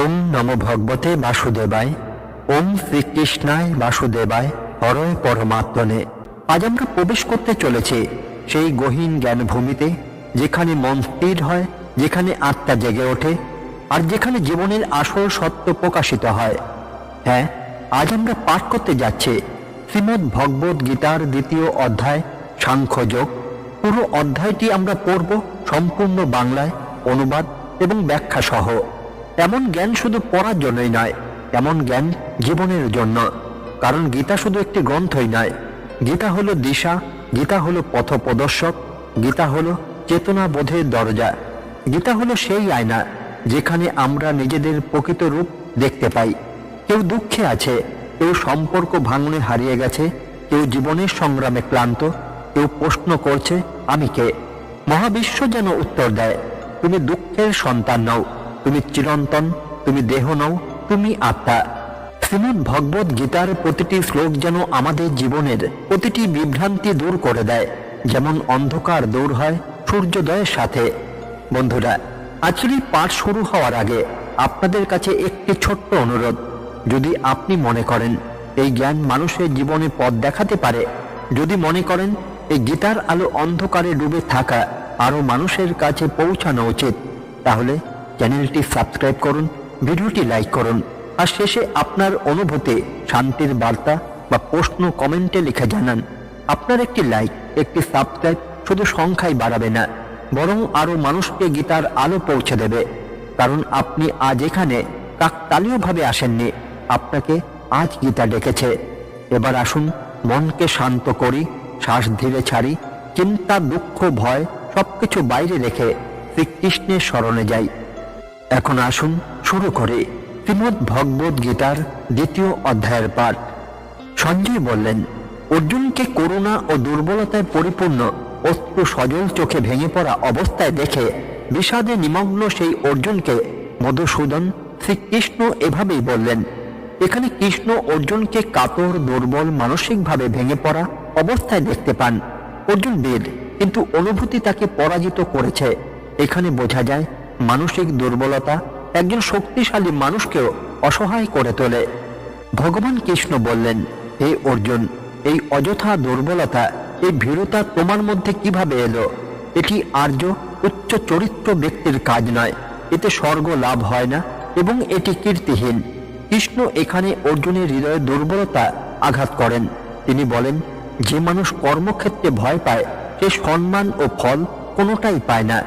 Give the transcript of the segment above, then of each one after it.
ওম নম ভগবতে বাসুদেবায়, ওম শ্রীকৃষ্ণায় বাসুদেবায় হরয় পরমাত্মনে। আজ আমরা প্রবেশ করতে চলেছি সেই গহীন জ্ঞানভূমিতে, যেখানে মন স্থির হয়, যেখানে আত্মা জেগে ওঠে, আর যেখানে জীবনের আসল সত্য প্রকাশিত হয়। হ্যাঁ আজ আমরা পাঠ করতে যাচ্ছি শ্রীমদ্ ভগবত গীতার দ্বিতীয় অধ্যায় সাংখ্যযোগ পুরো অধ্যায়টি আমরা পড়ব সম্পূর্ণ বাংলায়, অনুবাদ এবং ব্যাখ্যা সহ এমন জ্ঞান শুধু পড়ার জন্যই নয়, এমন জ্ঞান জীবনের জন্য। কারণ গীতা শুধু একটি গ্রন্থই নয়। গীতা হলো দিশা, গীতা হলো পথপ্রদর্শক, গীতা হলো চেতনা বোধের দরজা। গীতা হলো সেই আয়না যেখানে আমরা নিজেদের প্রকৃত রূপ দেখতে পাই। কেউ দুঃখে আছে, কেউ সম্পর্ক ভাঙনে হারিয়ে গেছে, কেউ জীবনের সংগ্রামে ক্লান্ত, কেউ প্রশ্ন করছে, আমি কে? মহাবিশ্ব যেন উত্তর দেয়, তুমি দুঃখের সন্তান নও। তুমি চিরন্তন, তুমি দেহ নও, তুমি আত্মা। শ্রীমদ ভগবত গীতার প্রতিটি শ্লোক যেন আমাদের জীবনের প্রতিটি বিভ্রান্তি দূর করে দেয়। যেমন অন্ধকার দূর হয়, সূর্যোদয়ের সাথে। বন্ধুরা আজকের পাঠ শুরু হওয়ার আগে আপনাদের কাছে একটি ছোট্ট অনুরোধ। যদি আপনি মনে করেন এই জ্ঞান মানুষের জীবনে পথ দেখাতে পারে, যদি মনে করেন এই গীতার আলো অন্ধকারে ডুবে থাকা আরও মানুষের কাছে পৌঁছানো উচিত, তাহলে চ্যানেলটি সাবস্ক্রাইব করুন, ভিডিওটি লাইক করুন, আর শেষে আপনার অনুভূতি, শান্তির বার্তা বা প্রশ্ন কমেন্টে লিখে জানান। আপনার একটি লাইক, একটি সাবস্ক্রাইব শুধু সংখ্যাই বাড়াবে না, বরং আরও মানুষকে গীতার আলো পৌঁছে দেবে। কারণ আপনি আজ এখানে কাকতালীয়ভাবে আসেননি, আপনাকে আজ গীতা ডেকেছে। এবার আসুন, মনকে শান্ত করি, শ্বাস ধীরে ছাড়ি, চিন্তা, দুঃখ, ভয় সবকিছু বাইরে রেখে শ্রীকৃষ্ণের স্মরণে যাই। এখন আসুন শুরু করি শ্রীমদ ভগবত গীতার দ্বিতীয় অধ্যায়ের পাঠ। সঞ্জয় বললেন, অর্জুনকে করুণা ও দুর্বলতায় পরিপূর্ণ অশ্রু সজল চোখে ভেঙে পড়া অবস্থায় দেখে বিষাদে নিমগ্ন সেই অর্জুনকে মধুসূদন শ্রীকৃষ্ণ এভাবেই বললেন, এখানে কৃষ্ণ অর্জুনকে কাতর, দুর্বল, মানসিকভাবে ভেঙে পড়া অবস্থায় দেখতে পান। অর্জুন বীর, কিন্তু অনুভূতি তাকে পরাজিত করেছে। এখানে বোঝা যায় মানসিক দুর্বলতা একজন শক্তিশালী মানুষকেও অসহায় করে তোলে। ভগবান কৃষ্ণ বললেন, হে অর্জুন, এই অযথা দুর্বলতা, এই ভীরুতা তোমার মধ্যে কীভাবে এলো? এটি আর্য, উচ্চ চরিত্র ব্যক্তির কাজ নয়। এতে স্বর্গ লাভ হয় না এবং এটি কীর্তিহীন। কৃষ্ণ এখানে অর্জুনের হৃদয়ে দুর্বলতা আঘাত করেন। তিনি বলেন, যে মানুষ কর্মক্ষেত্রে ভয় পায়, সে সম্মান ও ফল কোনোটাই পায় না।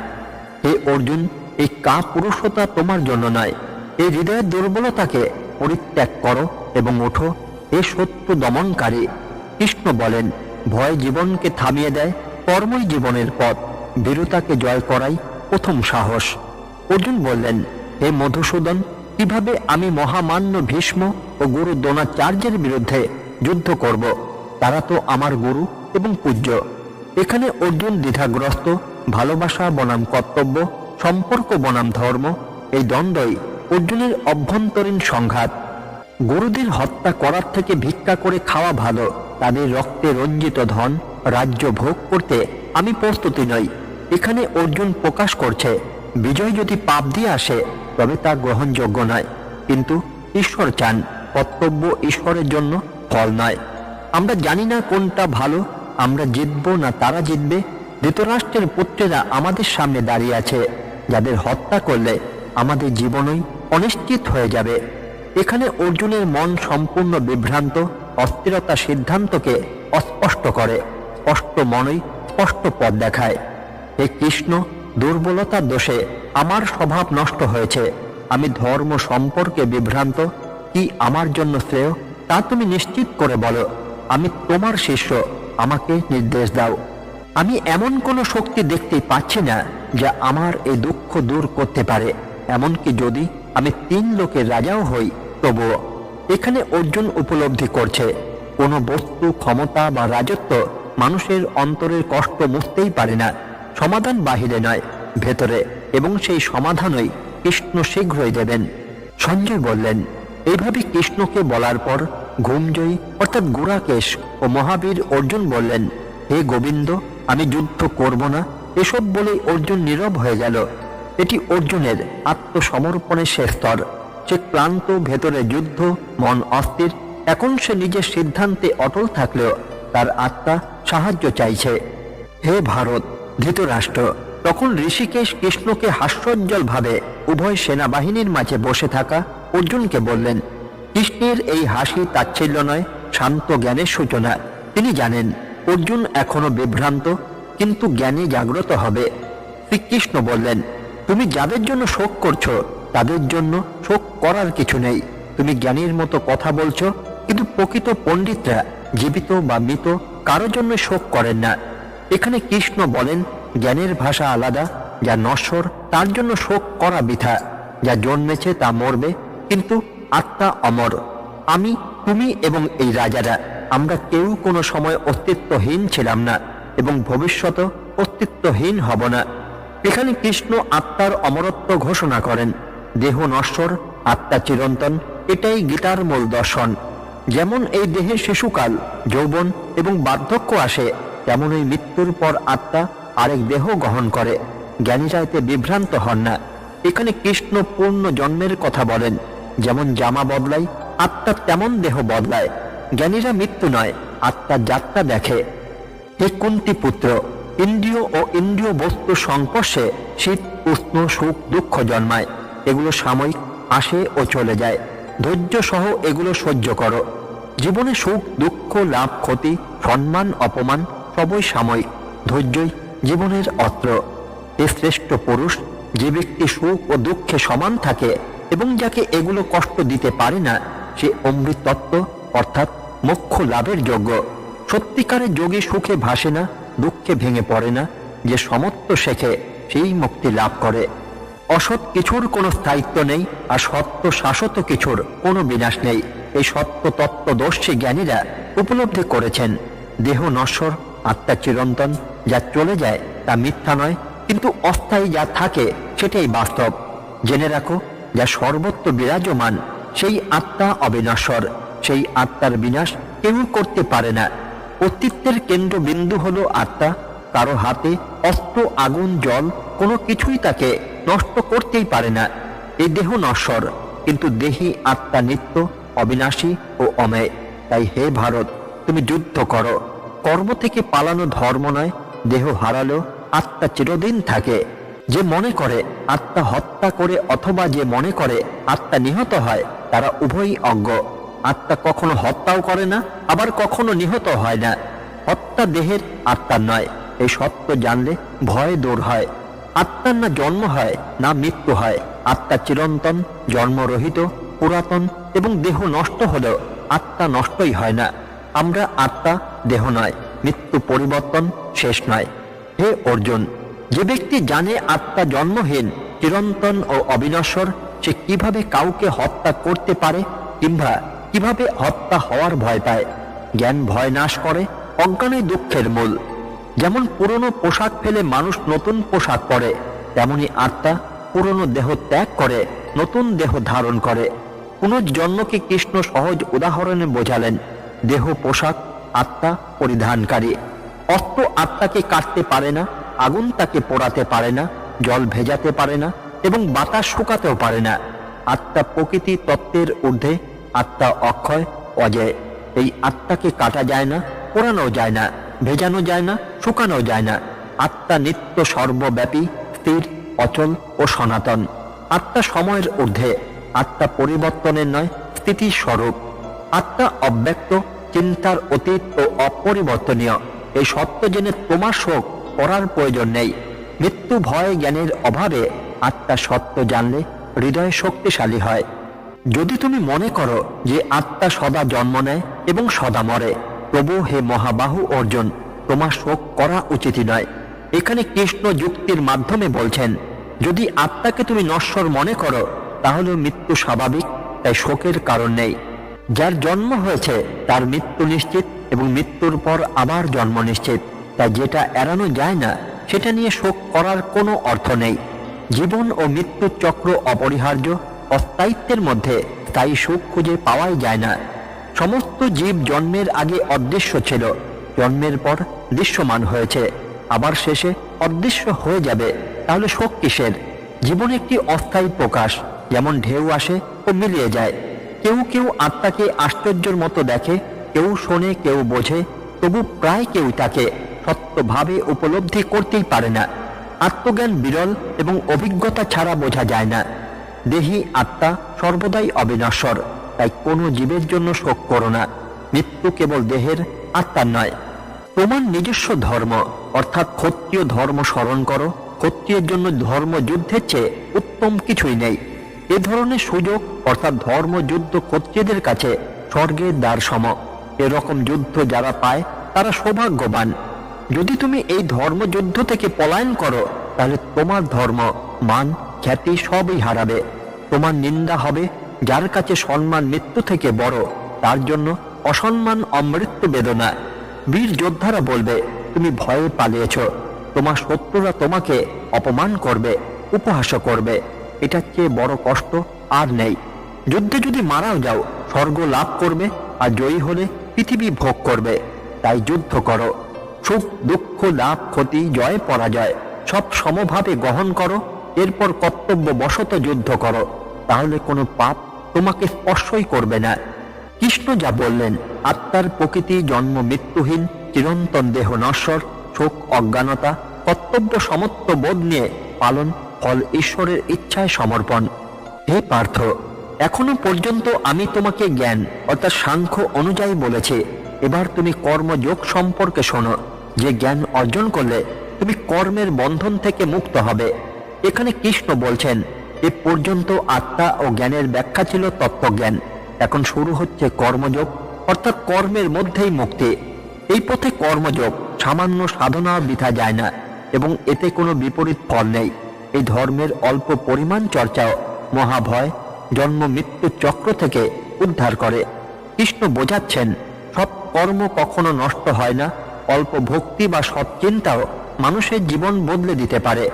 হে অর্জুন এই কা পুরুষতা তোমার জন্য নয়। এই হৃদয়ের দুর্বলতাকে পরিত্যাগ করো এবং ওঠো। এ সত্য দমনকারী, কৃষ্ণ বলেন, ভয় জীবনকে থামিয়ে দেয়, কর্মই জীবনের পথ। বীরতাকে জয় করাই প্রথম সাহস। অর্জুন বললেন, হে মধুসূদন, কীভাবে আমি মহামান্য ভীষ্ম ও গুরু দ্রোণাচার্যের বিরুদ্ধে যুদ্ধ করব? তারা তো আমার গুরু এবং পূজ্য। এখানে অর্জুন দ্বিধাগ্রস্ত, ভালোবাসা বনাম কর্তব্য সম্পর্ক বনাম ধর্ম, এই দ্বন্দ্বই অর্জুনের অভ্যন্তরীণ সংঘাত। গুরুদের হত্যা করার থেকে ভিক্ষা করে খাওয়া ভালো, তাদের রক্তে রঞ্জিত ধন, রাজ্য ভোগ করতে আমি প্রস্তুতি নই। এখানে অর্জুন প্রকাশ করছে, বিজয় যদি পাপ দিয়ে আসে, তবে তা গ্রহণযোগ্য নয়। কিন্তু ঈশ্বর চান, কর্তব্য ঈশ্বরের জন্য ফল নয়। আমরা জানি না কোনটা ভালো, আমরা জিতবো না তারা জিতবে, ধৃতরাষ্ট্রের পুত্রেরা আমাদের সামনে দাঁড়িয়ে আছে। যাদের হত্যা করলে আমাদের জীবনই অনিশ্চিত হয়ে যাবে। এখানে অর্জুনের মন সম্পূর্ণ বিভ্রান্ত, অস্থিরতা সিদ্ধান্তকে অস্পষ্ট করে, স্পষ্ট মনই স্পষ্ট পথ দেখায়। হে কৃষ্ণ, দুর্বলতার দোষে আমার স্বভাব নষ্ট হয়েছে। আমি ধর্ম সম্পর্কে বিভ্রান্ত, কি আমার জন্য শ্রেয়, তা তুমি নিশ্চিত করে বলো। আমি তোমার শিষ্য, আমাকে নির্দেশ দাও। আমি এমন কোনো শক্তি দেখতে পাচ্ছি না। যা আমার এই দুঃখ দূর করতে পারে, এমনকি যদি আমি তিন লোকের রাজাও হই, তবুও এখানে অর্জুন উপলব্ধি করছে, কোনো বস্তু, ক্ষমতা বা রাজত্ব মানুষের অন্তরের কষ্ট মুছতেই পারে না, সমাধান বাহিরে নয়, ভেতরে, এবং সেই সমাধানই কৃষ্ণ শীঘ্রই দেবেন। সঞ্জয় বললেন এইভাবে কৃষ্ণকে বলার পর ঘুমজয়ী, অর্থাৎ গুড়াকেশ ও মহাবীর অর্জুন বললেন, হে গোবিন্দ, আমি যুদ্ধ করব না এসব বলেই অর্জুন নীরব হয়ে গেল। এটি অর্জুনের আত্মসমর্পণের শেষ স্তর। সে ক্লান্ত ভেতরে যুদ্ধ, মন অস্থির। এখন সে নিজের সিদ্ধান্তে অটল থাকলেও তার আত্মা সাহায্য চাইছে। হে ভারত, ধৃতরাষ্ট্র, তখন ঋষিকেশ কৃষ্ণকে হাস্যোজ্জ্বল ভাবে উভয় সেনাবাহিনীর মাঝে বসে থাকা অর্জুনকে বললেন, কৃষ্ণের এই হাসি তাচ্ছিল্য নয়, শান্ত জ্ঞানের সূচনা। তিনি জানেন, অর্জুন এখনও বিভ্রান্ত কিন্তু জ্ঞানী জাগ্রত হবে। শ্রীকৃষ্ণ বললেন, তুমি যাদের জন্য শোক করছ, তাদের জন্য শোক করার কিছু নেই। তুমি জ্ঞানীর মতো কথা বলছো, কিন্তু প্রকৃত পণ্ডিতরা জীবিত বা মৃত কারোর জন্য শোক করেন না। এখানে কৃষ্ণ বলেন, জ্ঞানের ভাষা আলাদা, যা নশ্বর, তার জন্য শোক করা বৃথা। যা জন্মেছে তা মরবে, কিন্তু আত্মা অমর। আমি, তুমি এবং এই রাজারা, আমরা কেউ কোনো সময় অস্তিত্বহীন ছিলাম না। এবং ভবিষ্যত অস্তিত্বহীন হব না। এখানে কৃষ্ণ আত্মার অমরত্ব ঘোষণা করেন। দেহ নশ্বর, আত্মা চিরন্তন, এটাই গীতার মূল দর্শন। যেমন এই দেহে শিশুকাল, যৌবন এবং বার্ধক্য আসে তেমন এই মৃত্যুর পর আত্মা আরেক দেহ গ্রহণ করে। জ্ঞানীরা এতে বিভ্রান্ত হন না। এখানে কৃষ্ণ পূর্ণ জন্মের কথা বলেন। যেমন জামা বদলায়, আত্মা তেমন দেহ বদলায়। জ্ঞানীরা মৃত্যু নয় আত্মার যাত্রা দেখে। হে কুন্তি পুত্র, ইন্দ্রিয় ও ইন্দ্রিয় বস্তু সংস্পর্শে শীত, উষ্ণ, সুখ, দুঃখ জন্মায়। এগুলো সাময়িক আসে ও চলে যায়। ধৈর্য সহ এগুলো সহ্য করো। জীবনে সুখ, দুঃখ, লাভ, ক্ষতি, সম্মান, অপমান সবই সাময়িক। ধৈর্যই জীবনের অস্ত্র। এ শ্রেষ্ঠ পুরুষ, যে ব্যক্তি সুখ ও দুঃখে সমান থাকে এবং যাকে এগুলো কষ্ট দিতে পারে না, সে অমৃত তত্ত্ব অর্থাৎ মোক্ষ লাভের যোগ্য। সত্যিকারের যোগী সুখে ভাসে না, দুঃখে ভেঙে পড়ে না, যে সমত্ব শেখে, সেই মুক্তি লাভ করে। অসৎ কিছুর কোনো স্থায়িত্ব নেই, আর সত্য শাশ্বত কিছুর কোনো বিনাশ নেই। এই সত্য তত্ত্বদর্শী জ্ঞানীরা উপলব্ধি করেছেন, দেহ নশ্বর, আত্মা চিরন্তন, যা চলে যায় তা মিথ্যা নয়, কিন্তু অস্থায়ী যা থাকে সেটাই বাস্তব। জেনে রাখো, যা সর্বত্র বিরাজমান, সেই আত্মা অবিনশ্বর, সেই আত্মার বিনাশ কেউ করতে পারে না। অস্তিত্বের কেন্দ্রবিন্দু হলো আত্মা। কারও হাতে অস্ত্র, আগুন, জল কোনো কিছুই তাকে নষ্ট করতেই পারে না। এই দেহ নশ্বর, কিন্তু দেহি আত্মা নিত্য, অবিনাশী ও অমেয়। তাই হে ভারত, তুমি যুদ্ধ করো। কর্ম থেকে পালানো ধর্ম নয়, দেহ হারালো আত্মা চিরদিন থাকে। যে মনে করে আত্মা হত্যা করে অথবা যে মনে করে আত্মা নিহত হয়, তারা উভয়ই অজ্ঞ। আত্মা কখনো হত্যাও করে না, আবার কখনো নিহত হয় না। হত্যা দেহের আত্মার নয়, এই সত্য জানলে ভয় দূর হয়। আত্মার না জন্ম হয়, না মৃত্যু হয়। আত্মা চিরন্তন, জন্মরহিত, পুরাতন এবং দেহ নষ্ট হলেও আত্মা নষ্টই হয় না। আমরা আত্মা, দেহ নয়, মৃত্যু পরিবর্তন শেষ নয়। হে অর্জুন, যে ব্যক্তি জানে আত্মা জন্মহীন, চিরন্তন ও অবিনশ্বর, সে কীভাবে কাউকে হত্যা করতে পারে? কিংবা কীভাবে হত্যা হওয়ার ভয় পায়? জ্ঞান ভয় নাশ করে, অজ্ঞানই দুঃখের মূল। যেমন পুরনো পোশাক ফেলে মানুষ নতুন পোশাক পরে, তেমনি আত্মা পুরনো দেহ ত্যাগ করে, নতুন দেহ ধারণ করে। পুনর্জন্মকে কৃষ্ণ সহজ উদাহরণে বোঝালেন, দেহ, পোশাক, আত্মা পরিধানকারী। অস্ত্র আত্মাকে কাটতে পারে না, আগুন তাকে পোড়াতে পারে না, জল ভেজাতে পারে না, এবং বাতাস শুকাতেও পারে না। আত্মা প্রকৃতি তত্ত্বের ঊর্ধ্বে আত্মা অক্ষয়, অজয়। এই আত্মাকে কাটা যায় না পোড়ানো যায় না, ভেজানো যায় না শুকানো যায় না। আত্মা নিত্য সর্বব্যাপী, স্থির, অচল ও সনাতন। আত্মা সময়ের ঊর্ধ্বে, আত্মা পরিবর্তনের নয় স্থিতি স্বরূপ। আত্মা অব্যক্ত, চিন্তার অতীত ও অপরিবর্তনীয়। এই সত্য জেনে তোমার শোক করার প্রয়োজন নেই। মৃত্যু ভয় জ্ঞানের অভাবে আত্মা সত্য জানলে হৃদয় শক্তিশালী হয়। যদি তুমি মনে করো যে আত্মা সদা জন্ম নেয় এবং সদা মরে, প্রভু হে মহাবাহু অর্জুন, তোমার শোক করা উচিত নয়। এখানে কৃষ্ণ যুক্তির মাধ্যমে বলছেন, যদি আত্মাকে তুমি নশ্বর মনে করো, তাহলে মৃত্যু স্বাভাবিক, তাই শোকের কারণ নেই। যার জন্ম হয়েছে, তার মৃত্যু নিশ্চিত এবং মৃত্যুর পর আবার জন্ম নিশ্চিত। তাই যেটা এড়ানো যায় না, সেটা নিয়ে শোক করার কোনো অর্থ নেই। জীবন ও মৃত্যুর চক্র অপরিহার্য অস্থায়িত্বের মধ্যে স্থায়ী সুখ খুঁজে পাওয়াই যায় না। সমস্ত জীব জন্মের আগে অদৃশ্য ছিল। জন্মের পর দৃশ্যমান হয়েছে। আবার শেষে অদৃশ্য হয়ে যাবে। তাহলে শোক কিসের? জীবন একটি অস্থায়ী প্রকাশ, যেমন ঢেউ আসে ও মিলিয়ে যায়। কেউ কেউ আত্মাকে আশ্চর্যের মতো দেখে, কেউ শোনে, কেউ বোঝে, তবু প্রায় কেউ তাকে সত্যভাবে উপলব্ধি করতেই পারে না। আত্মজ্ঞান বিরল এবং অভিজ্ঞতা ছাড়া বোঝা যায় না। দেহি আত্মা সর্বদাই অবিনশ্বর তাই কোনো জীবের জন্য শোক করো না। মৃত্যু কেবল দেহের আত্মার নয়, তোমার নিজস্ব ধর্ম, অর্থাৎ ক্ষত্রিয় ধর্ম স্মরণ করো। ক্ষত্রিয়ের জন্য ধর্ম যুদ্ধের চেয়ে উত্তম কিছুই নেই। এ ধরনের সুযোগ, অর্থাৎ ধর্মযুদ্ধ ক্ষত্রিয়দের কাছে স্বর্গের দ্বার সম। এরকম যুদ্ধ যারা পায়, তারা সৌভাগ্যবান। যদি তুমি এই ধর্মযুদ্ধ থেকে পলায়ন করো, তাহলে তোমার ধর্ম মান খ্যাতি সবই হারাবে। তোমার নিন্দা হবে, যার কাছে সম্মান মৃত্যু থেকে বড়, তার জন্য অসম্মান অমৃত্যু বেদনা। বীর যোদ্ধারা বলবে, তুমি ভয়ে পালিয়েছ। তোমার শত্রুরা তোমাকে অপমান করবে, উপহাস করবে। এটার চেয়ে বড় কষ্ট আর নেই। যুদ্ধে যদি মারাও যাও, স্বর্গ লাভ করবে আর জয়ী হলে পৃথিবী ভোগ করবে। তাই যুদ্ধ করো। সুখ, দুঃখ, লাভ, ক্ষতি, জয়, পরাজয়, সব সমভাবে গ্রহণ করো। এরপর কর্তব্য বশত যুদ্ধ করো, তাহলে কোনো পাপ তোমাকে স্পর্শই করবে না। কৃষ্ণ যা বললেন, আত্মার প্রকৃতি, জন্ম, মৃত্যুহীন, চিরন্তন দেহ নশ্বর, শোক, অজ্ঞানতা, কর্তব্য, সমত্ব বোধ নিয়ে পালন ফল ঈশ্বরের ইচ্ছায় সমর্পণ। হে পার্থ, এখনও পর্যন্ত আমি তোমাকে জ্ঞান অর্থাৎ সাংখ্য অনুযায়ী বলেছি। এবার তুমি কর্মযোগ সম্পর্কে শোনো। যে জ্ঞান অর্জন করলে তুমি কর্মের বন্ধন থেকে মুক্ত হবে। এখানে কৃষ্ণ বলছেন, এ পর্যন্ত আত্মা ও জ্ঞানের ব্যাখ্যা ছিল তত্ত্বজ্ঞান। এখন শুরু হচ্ছে কর্মযোগ, অর্থাৎ কর্মের মধ্যেই মুক্তি। এই পথে কর্মযোগ, সামান্য সাধনা বৃথা যায় না এবং এতে কোনো বিপরীত ফল নেই। এই ধর্মের অল্প পরিমাণ চর্চাও মহাভয়, জন্ম মৃত্যু চক্র থেকে উদ্ধার করে। কৃষ্ণ বোঝাচ্ছেন, সব কর্ম কখনো নষ্ট হয় না, অল্প ভক্তি বা সৎ চিন্তাও মানুষের জীবন বদলে দিতে পারে।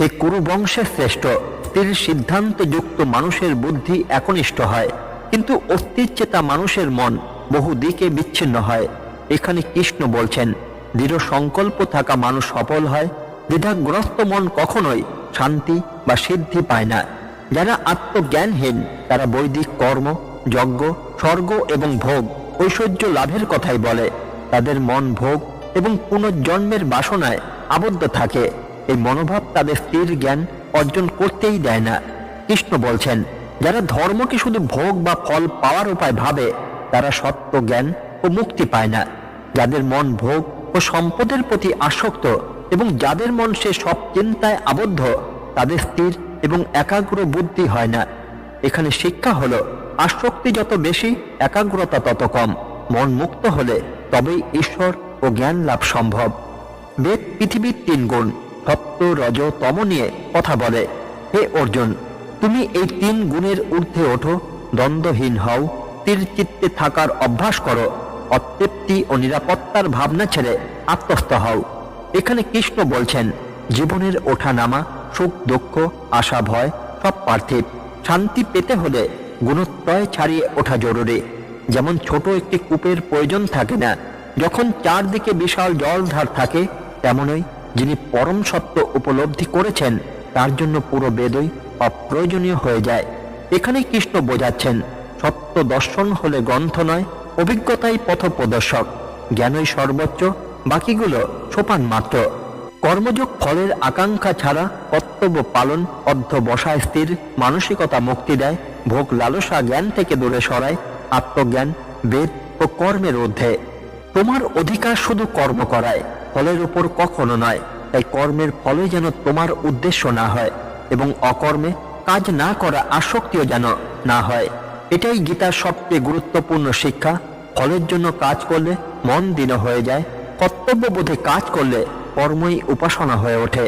এই কুরু বংশের শ্রেষ্ঠ স্থির সিদ্ধান্ত যুক্ত মানুষের বুদ্ধি একনিষ্ঠ হয়। কিন্তু অস্থিরচেতা মানুষের মন বহু দিকে বিচ্ছিন্ন হয়। এখানে কৃষ্ণ বলছেন, দৃঢ় সংকল্প থাকা মানুষ সফল হয়। দ্বিধাগ্রস্ত মন কখনোই শান্তি বা সিদ্ধি পায় না। যারা আত্মজ্ঞানহীন, তারা বৈদিক কর্ম, যজ্ঞ, স্বর্গ এবং ভোগ, ঐশ্বর্য লাভের কথাই বলে। তাদের মন ভোগ এবং পুনর্জন্মের বাসনায় আবদ্ধ থাকে। এই মনোভাব তাদের স্থির জ্ঞান অর্জন করতেই দেয় না। কৃষ্ণ বলছেন, যারা ধর্মকে শুধু ভোগ বা ফল পাওয়ার উপায় ভাবে, তারা সত্য জ্ঞান ও মুক্তি পায় না। যাদের মন ভোগ ও সম্পদের প্রতি আসক্ত এবং যাদের মন সে সব চিন্তায় আবদ্ধ, তাদের স্থির এবং একাগ্র বুদ্ধি হয় না। এখানে শিক্ষা হলো, আসক্তি যত বেশি, একাগ্রতা তত কম। মন মুক্ত হলে তবেই ঈশ্বর ও জ্ঞান লাভ সম্ভব। বেদ পৃথিবীর তিন গুণ। সত্য রজ তম নিয়ে কথা বলে, হে অর্জুন, তুমি এই তিন গুণের ঊর্ধ্বে ওঠো, দ্বন্দ্বহীন হও স্থির চিত্তে থাকার অভ্যাস করো, অতৃপ্তি ও নিরাপত্তার ভাবনা ছেড়ে আত্মস্থ হও। এখানে কৃষ্ণ বলছেন, জীবনের ওঠা নামা সুখ, দুঃখ, আশা, ভয়, সব পার্থিব। শান্তি পেতে হলে গুণত্রয় ছাড়িয়ে ওঠা জরুরি। যেমন ছোট একটি কূপের প্রয়োজন থাকে না, যখন চারদিকে বিশাল জলধার থাকে, তেমনই যিনি পরম সত্য উপলব্ধি করেছেন, তার জন্য পুরো বেদই অপ্রয়োজনীয় হয়ে যায়। এখানেই কৃষ্ণ বোঝাচ্ছেন, সত্য দর্শন হলে গ্রন্থ নয়, অভিজ্ঞতাই পথ প্রদর্শক জ্ঞানই সর্বোচ্চ, বাকিগুলো সোপান মাত্র। কর্মযোগ ফলের আকাঙ্ক্ষা ছাড়া কর্তব্য পালন, অধ্যবসায় স্থির, মানসিকতা মুক্তি দেয়, ভোগ লালসা জ্ঞান থেকে দূরে সরায়, আত্মজ্ঞান, বেদ ও কর্মের ঊর্ধ্বে। তোমার অধিকার শুধু কর্ম করায়। ফলের উপর কখনো নয়, তাই কর্মের ফলে যেন তোমার উদ্দেশ্য না হয় এবং অকর্মে কাজ না করা আসক্তিও যেন না হয়। এটাই গীতার সবচেয়ে গুরুত্বপূর্ণ শিক্ষা। ফলের জন্য কাজ করলে মন দিন হয়ে যায়, কর্তব্যবোধে কাজ করলে কর্মই উপাসনা হয়ে ওঠে।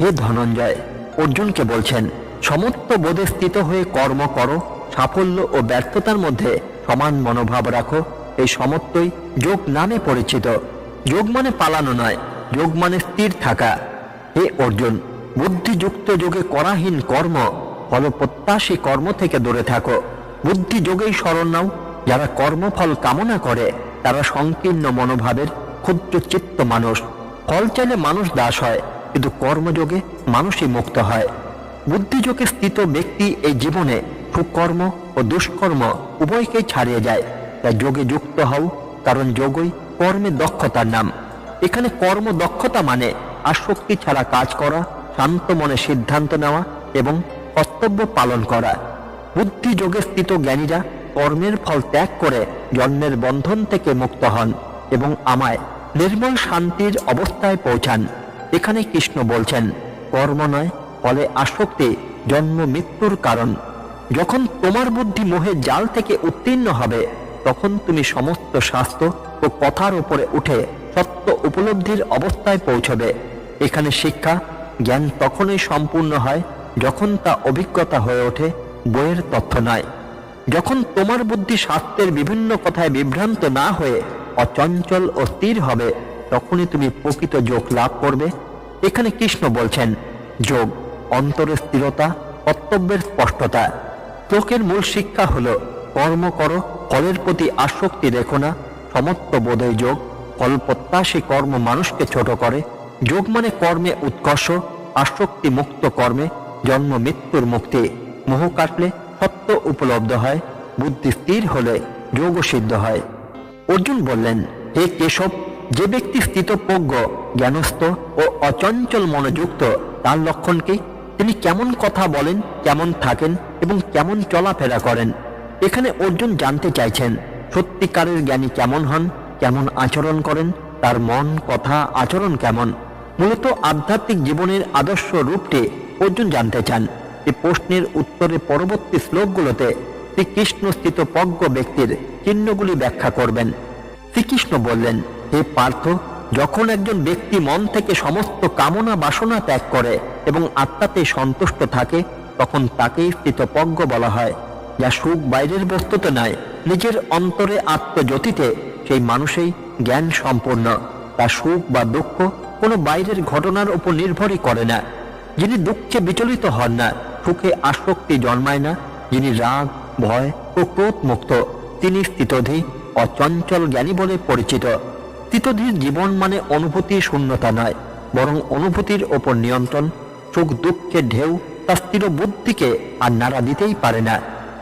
হে ধনঞ্জয়, অর্জুনকে বলছেন সমত্ব বোধে স্থিত হয়ে কর্ম করো, সাফল্য ও ব্যর্থতার মধ্যে সমান মনোভাব রাখো, এই সমত্বই যোগ নামে পরিচিত। যোগ মানে পালানো নয়, যোগ মানে স্থির থাকা। হে অর্জুন, বুদ্ধিযুক্ত যোগে করাহীন কর্ম ফলপ্রত্যাশী কর্ম থেকে দূরে থাকো। বুদ্ধি যোগেই স্মরণ নাও, যারা কর্মফল কামনা করে, তারা সংকীর্ণ মনোভাবের ক্ষুদ্র চিত্ত মানুষ। ফল চাইলে মানুষ দাস হয়, কিন্তু কর্মযোগে মানুষই মুক্ত হয়। বুদ্ধিযোগে স্থিত ব্যক্তি এই জীবনে সুকর্ম ও দুষ্কর্ম উভয়কেই ছাড়িয়ে যায়। তাই যোগে যুক্ত হও, কারণ যোগই কর্মে দক্ষতার নাম। এখানে কর্ম দক্ষতা মানে আসক্তি ছাড়া কাজ করা, শান্ত মনে সিদ্ধান্ত নেওয়া এবং কর্তব্য পালন করা। বুদ্ধি যোগে স্থিত জ্ঞানীরা কর্মের ফল ত্যাগ করে জন্মের বন্ধন থেকে মুক্ত হন এবং আমায় নির্মল শান্তির অবস্থায় পৌঁছান। এখানে কৃষ্ণ বলছেন, কর্ম নয়, ফলে আসক্তি জন্ম মৃত্যুর কারণ। যখন তোমার বুদ্ধি মোহে জাল থেকে উত্তীর্ণ হবে, তখন তুমি সমস্ত শাস্ত্র ও কথার উপরে উঠে সত্য উপলব্ধির অবস্থায় পৌঁছবে। এখানে শিক্ষা, জ্ঞান তখনই সম্পূর্ণ হয় যখন তা অভিজ্ঞতা হয়ে ওঠে, বইয়ের তথ্য নয়। যখন তোমার বুদ্ধি শাস্ত্রের বিভিন্ন কথায় বিভ্রান্ত না হয়ে অচঞ্চল ও স্থির হবে, তখনই তুমি প্রকৃত যোগ লাভ করবে। এখানে কৃষ্ণ বলছেন, যোগ, অন্তরের স্থিরতা, কর্তব্যের স্পষ্টতা। শ্লোকের মূল শিক্ষা হলো, কর্ম করো, ফলের প্রতি আসক্তি রেখো না সমত্ব বোধয় যোগ ফল প্রত্যাশী কর্ম মানুষকে ছোট করে। যোগ মানে কর্মে উৎকর্ষ, আসক্তি মুক্ত কর্মে, জন্ম মৃত্যুর মুক্তি। মোহ কাটলে সত্য উপলব্ধ হয়, বুদ্ধি স্থির হলে যোগ সিদ্ধ হয়। অর্জুন বললেন, হে কেশব, যে ব্যক্তি স্থিতপ্রজ্ঞ, জ্ঞানস্থ ও অচঞ্চল মনোযুক্ত, তার লক্ষণ কি? তিনি কেমন কথা বলেন, কেমন থাকেন এবং কেমন চলাফেরা করেন? এখানে অর্জুন জানতে চাইছেন সত্যিকারের জ্ঞানী কেমন হন, কেমন আচরণ করেন, তার মন, কথা, আচরণ কেমন, মূলত আধ্যাত্মিক জীবনের আদর্শ রূপটি অর্জুন জানতে চান। এই প্রশ্নের উত্তরে পরবর্তী শ্লোকগুলোতে শ্রীকৃষ্ণ স্থিত প্রজ্ঞ ব্যক্তির চিহ্নগুলি ব্যাখ্যা করবেন। শ্রীকৃষ্ণ বললেন, হে পার্থ, যখন একজন ব্যক্তি মন থেকে সমস্ত কামনা বাসনা ত্যাগ করে এবং আত্মাতে সন্তুষ্ট থাকে, তখন তাকেই স্থিতপজ্ঞ বলা হয়। যা সুখ বাইরের বস্তুতে নয় নিজের অন্তরে আত্মজ্যোতিতে। সেই মানুষেই জ্ঞান সম্পূর্ণ তা সুখ বা দুঃখ কোনো বাইরের ঘটনার উপর নির্ভরই করে না। যিনি দুঃখে বিচলিত হন না, সুখে আসক্তি জন্মায় না। যিনি রাগ, ভয় ও ক্রোধ মুক্ত, তিনি স্থিতধি, অচঞ্চল জ্ঞানী বলে পরিচিত। স্থিতধীর জীবন মানে অনুভূতি শূন্যতা নয়, বরং অনুভূতির ওপর নিয়ন্ত্রণ। সুখ দুঃখের ঢেউ তার স্থির বুদ্ধিকে আর নাড়া দিতেই পারে না।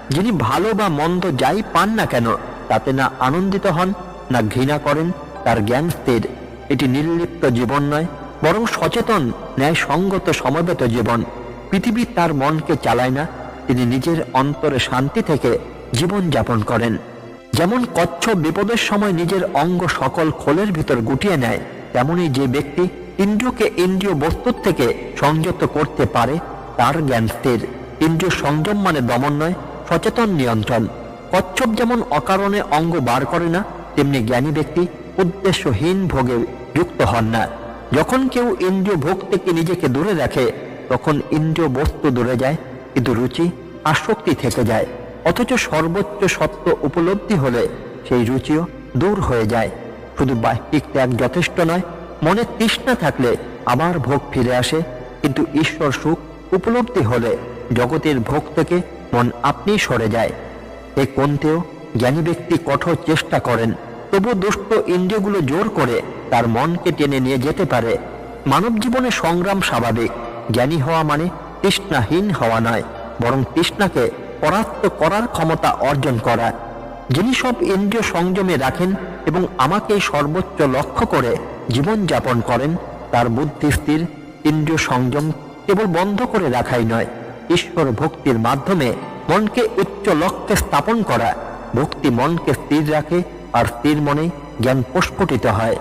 যিনি ভালো বা মন্দ যাই পান না কেন, তাতে না আনন্দিত হন, না ঘৃণা করেন, তার জ্ঞান স্থির। এটি নির্লিপ্ত জীবন নয়, বরং সচেতন, ন্যায়সঙ্গত সমবেত জীবন। পৃথিবী তার মনকে চালায় না, তিনি নিজের অন্তরে শান্তি থেকে জীবন যাপন করেন। যেমন কচ্ছপ বিপদের সময় নিজের অঙ্গ সকল খোলের ভিতর গুটিয়ে নেয়, তেমনি যে ব্যক্তি ইন্দ্রিয়কে ইন্দ্রিয় বস্তুর থেকে সংযত করতে পারে, তার জ্ঞান স্থির। ইন্দ্রিয় সংযম মানে দমন নয় সচেতন নিয়ন্ত্রণ। কচ্ছপ যেমন অকারণে অঙ্গ বার করে না, তেমনি জ্ঞানী ব্যক্তি উদ্দেশ্যহীন ভোগে যুক্ত হন না। যখন কেউ ইন্দ্রিয় ভোগ থেকে নিজেকে দূরে রাখে, তখন ইন্দ্রিয় বস্তু দূরে যায়, কিন্তু রুচি আসক্তি থেকে যায়। অথচ সর্বোচ্চ সত্য উপলব্ধি হলে সেই রুচিও দূর হয়ে যায়। শুধু বাহ্যিক ত্যাগ যথেষ্ট নয়, মনে তৃষ্ণা থাকলে আবার ভোগ ফিরে আসে, কিন্তু ঈশ্বর সুখ উপলব্ধি হলে জগতের ভোগ থেকে মন আপনি সরে যায়। এই কোনতেও জ্ঞানী ব্যক্তি কঠোর চেষ্টা করেন তবু দুষ্ট ইন্দ্রিয়গুলো জোর করে তার মনকে টেনে নিয়ে যেতে পারে। মানব জীবনে সংগ্রাম স্বাভাবিক, জ্ঞানী হওয়া মানে তৃষ্ণাহীন হওয়া নয়, বরং তৃষ্ণাকে পরাস্ত করার ক্ষমতা অর্জন করা। যিনি সব ইন্দ্রিয় সংযমে রাখেন এবং আমাকে সর্বোচ্চ লক্ষ্য করে জীবন যাপন করেন, তার বুদ্ধি স্থির, ইন্দ্রিয় সংযম কেবল বন্ধ করে রাখাই নয়। ঈশ্বর ভক্তির মাধ্যমে মনকে উচ্চ লক্ষ্যে স্থাপন করা। ভক্তি মনকে স্থির রাখে আর স্থির মনে জ্ঞান প্রস্ফুটিত হয়।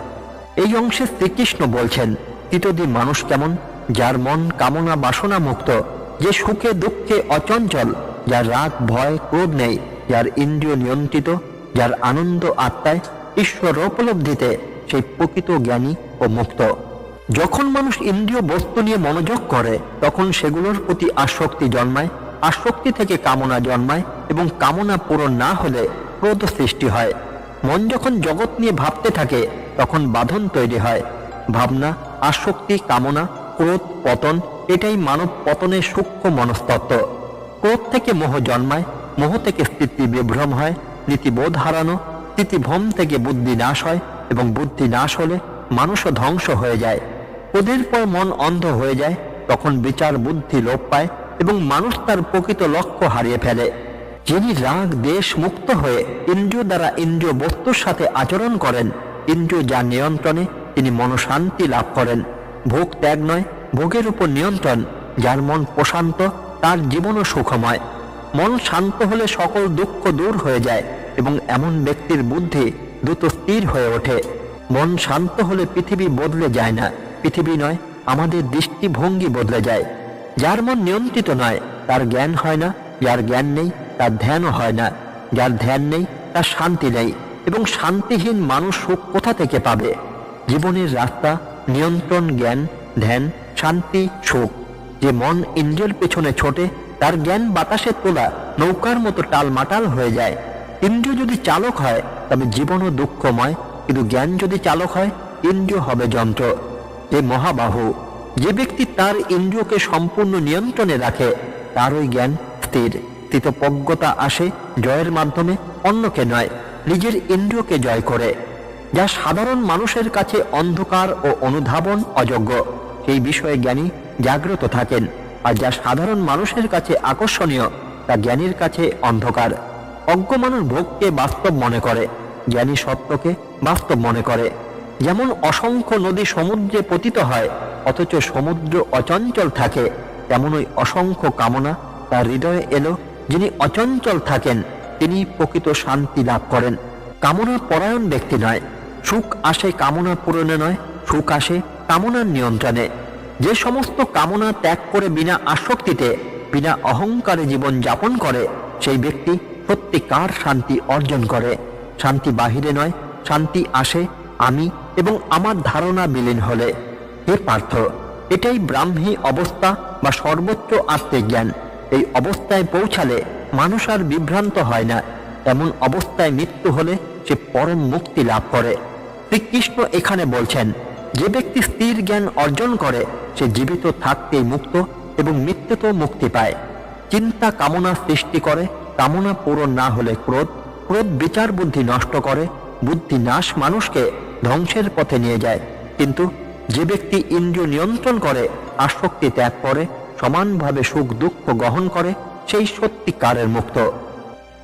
এই অংশে শ্রীকৃষ্ণ বলছেন তৃতীয় মানুষ কেমন? যার মন কামনা বাসনা মুক্ত, যে সুখে দুঃখে অচঞ্চল, যার রাগ, ভয়, ক্রোধ নেই, যার ইন্দ্রিয় নিয়ন্ত্রিত, যার আনন্দ আত্মায় ঈশ্বর উপলব্ধিতে, সেই প্রকৃত জ্ঞানী ও মুক্ত। যখন মানুষ ইন্দ্রিয় বস্তু নিয়ে মনোযোগ করে, তখন সেগুলোর প্রতি আসক্তি জন্মায়, আসক্তি থেকে কামনা জন্মায় এবং কামনা পূরণ না হলে ক্রোধ সৃষ্টি হয়। মন যখন জগৎ নিয়ে ভাবতে থাকে, তখন বাঁধন তৈরি হয়। ভাবনা, আসক্তি, কামনা, ক্রোধ, পতন, এটাই মানব পতনের সূক্ষ্ম মনস্তত্ত্ব। ক্রোধ থেকে মোহ জন্মায়, মোহ থেকে স্থিতি বিভ্রম হয় নীতিবোধ হারানো স্থিতিভ্রম থেকে বুদ্ধি নাশ হয় এবং বুদ্ধি নাশ হলে মানুষও ধ্বংস হয়ে যায়। ক্রোধের পর মন অন্ধ হয়ে যায়, তখন বিচার বুদ্ধি লোপ পায় এবং মানুষ তার প্রকৃত লক্ষ্য হারিয়ে ফেলে। যিনি রাগ, দেশ মুক্ত হয়ে ইন্দ্রিয় দ্বারা ইন্দ্রিয় বস্তুর সাথে আচরণ করেন, ইন্দ্রিয় যা নিয়ন্ত্রণে, তিনি মনশান্তি লাভ করেন। ভোগ ত্যাগ নয়, ভোগের উপর নিয়ন্ত্রণ, যার মন প্রশান্ত, তার জীবনও সুখময়। মন শান্ত হলে সকল দুঃখ দূর হয়ে যায় এবং এমন ব্যক্তির বুদ্ধি দ্রুত স্থির হয়ে ওঠে। মন শান্ত হলে পৃথিবী বদলে যায় না। পৃথিবী নয়, আমাদের দৃষ্টিভঙ্গি বদলে যায়। যার মন নিয়ন্ত্রিত নয়, তার জ্ঞান হয় না। যার জ্ঞান নেই, তার ধ্যানও হয় না। যার ধ্যান নেই, তার শান্তি নেই। এবং শান্তিহীন মানুষ সুখ কোথা থেকে পাবে? জীবনের রাস্তা, নিয়ন্ত্রণ, জ্ঞান, ধ্যান, শান্তি সুখ যে মন ইন্দ্রিয়ের পেছনে ছোটে, তার জ্ঞান বাতাসে তোলা, নৌকার মতো টালমাটাল হয়ে যায়। ইন্দ্রিয় যদি চালক হয়, তবে জীবনও দুঃখময়। কিন্তু জ্ঞান যদি চালক হয়, ইন্দ্রিয় হবে যন্ত্র। যে মহাবাহু। যে ব্যক্তি তার ইন্দ্রিয়কে সম্পূর্ণ নিয়ন্ত্রণে রাখে, তারই জ্ঞান স্থির। স্থিতপজ্ঞতা আসে জয়ের মাধ্যমে, অন্যকে নয়, নিজের ইন্দ্রিয়কে জয় করে। যা সাধারণ মানুষের কাছে অন্ধকার ও অনুধাবন অযোগ্য। সেই বিষয়ে জ্ঞানী জাগ্রত থাকেন, আর যা সাধারণ মানুষের কাছে আকর্ষণীয়, তা জ্ঞানীর কাছে অন্ধকার। অজ্ঞ মানুষ ভোগকে বাস্তব মনে করে, জ্ঞানী সত্যকে বাস্তব মনে করে। যেমন অসংখ্য নদী সমুদ্রে পতিত হয়, অথচ সমুদ্র অচঞ্চল থাকে তেমন ওই অসংখ্য কামনা তার হৃদয়ে এলো, যিনি অচঞ্চল থাকেন, তিনি প্রকৃত শান্তি লাভ করেন। কামনা পরায়ণ ব্যক্তি নয়, সুখ আসে কামনা পূরণে নয়, সুখ আসে কামনার নিয়ন্ত্রণে। যে সমস্ত কামনা ত্যাগ করে বিনা আসক্তিতে, বিনা অহংকারে জীবন যাপন করে, সেই ব্যক্তি সত্যিকার শান্তি অর্জন করে। শান্তি বাহিরে নয়, শান্তি আসে আমি এবং আমার ধারণা বিলীন হলে। হে পার্থ, এটাই ব্রাহ্মী অবস্থা বা সর্বোচ্চ আত্মিক জ্ঞান। এই অবস্থায় পৌঁছালে মানুষ আর বিভ্রান্ত হয় না। এমন অবস্থায় মৃত্যু হলে সে পরম মুক্তি লাভ করে। শ্রীকৃষ্ণ এখানে বলছেন, যে ব্যক্তি স্থির জ্ঞান অর্জন করে, সে জীবিত থাকতেই মুক্ত এবং মৃত্যুতেও মুক্তি পায়। চিন্তা কামনা সৃষ্টি করে, কামনা পূরণ না হলে ক্রোধ ক্রোধ বিচার বুদ্ধি নষ্ট করে, বুদ্ধি নাশ মানুষকে ধ্বংসের পথে নিয়ে যায়। কিন্তু যে ব্যক্তি ইন্দ্রিয় নিয়ন্ত্রণ করে, আসক্তি ত্যাগ করে, সমানভাবে সুখ দুঃখ গ্রহণ করে, সেই সত্যিকারের মুক্ত।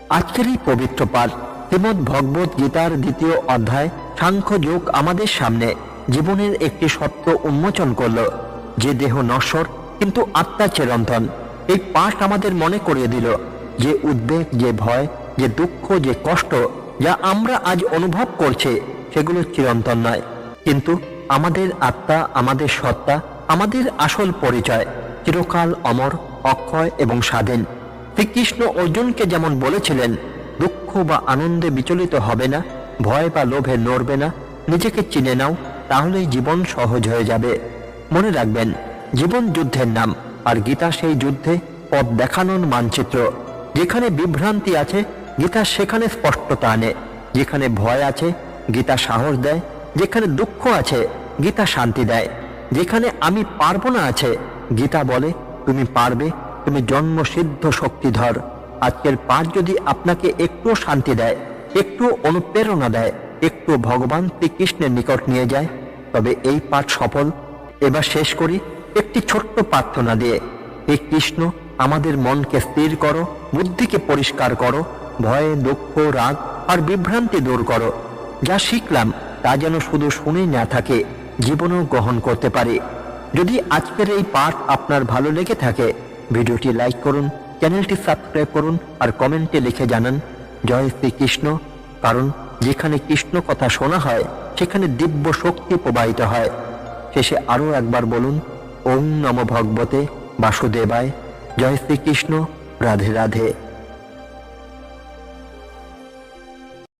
আজকের এই পবিত্র পাঠ শ্রীমদ ভগবত গীতার দ্বিতীয় অধ্যায়, সাংখ্য যোগ আমাদের সামনে জীবনের একটি সত্য উন্মোচন করল। যে দেহ নশ্বর, কিন্তু আত্মা চিরন্তন। এই পাঠ আমাদের মনে করিয়ে দিল যে উদ্বেগ, যে ভয়, যে দুঃখ, যে কষ্ট, যা আমরা আজ অনুভব করছি সেগুলো চিরন্তন নয়। কিন্তু আমাদের আত্মা, আমাদের সত্তা, আমাদের আসল পরিচয় চিরকাল অমর, অক্ষয় এবং স্বাধীন। শ্রীকৃষ্ণ অর্জুনকে যেমন বলেছিলেন, দুঃখ বা আনন্দে বিচলিত হবে না, ভয় বা লোভে নড়বে না, নিজেকে চিনে নাও, তাহলেই জীবন সহজ হয়ে যাবে। মনে রাখবেন, জীবন যুদ্ধের নাম, আর গীতা সেই যুদ্ধে পথ দেখানোর মানচিত্র। যেখানে বিভ্রান্তি আছে, গীতা সেখানে স্পষ্টতা আনে। যেখানে ভয় আছে গীতা সাহস দেয়, যেখানে দুঃখ আছে, গীতা শান্তি দেয়। যেখানে আমি পারব না আছে, গীতা বলে, তুমি পারবে, তুমি জন্মসিদ্ধ শক্তিধর। আজকের পাঠ যদি আপনাকে একটু শান্তি দেয়, একটু অনুপ্রেরণা দেয়, একটু ভগবান শ্রীকৃষ্ণের নিকট নিয়ে যায়, তবে এই পাঠ সফল। এবার শেষ করি একটি ছোট্ট প্রার্থনা দিয়ে। হে কৃষ্ণ, আমাদের মনকে স্থির করো, বুদ্ধিকে পরিষ্কার করো, ভয় দুঃখ, রাগ আর বিভ্রান্তি দূর করো। যা শিখলাম তা যেন শুধু শুনেই না থাকে, জীবনেও গ্রহণ করতে পারে। যদি আজকের এই পাঠ আপনার ভালো লেগে থাকে, ভিডিওটি লাইক করুন, চ্যানেলটি সাবস্ক্রাইব করুন আর কমেন্টে লিখে জানান, জয় শ্রীকৃষ্ণ। কারণ যেখানে কৃষ্ণ কথা শোনা হয়, সেখানে দিব্য শক্তি প্রবাহিত হয়। শেষে আরও একবার বলুন, ওম নম ভগবতে বাসুদেবায়, জয় শ্রীকৃষ্ণ, রাধে রাধে।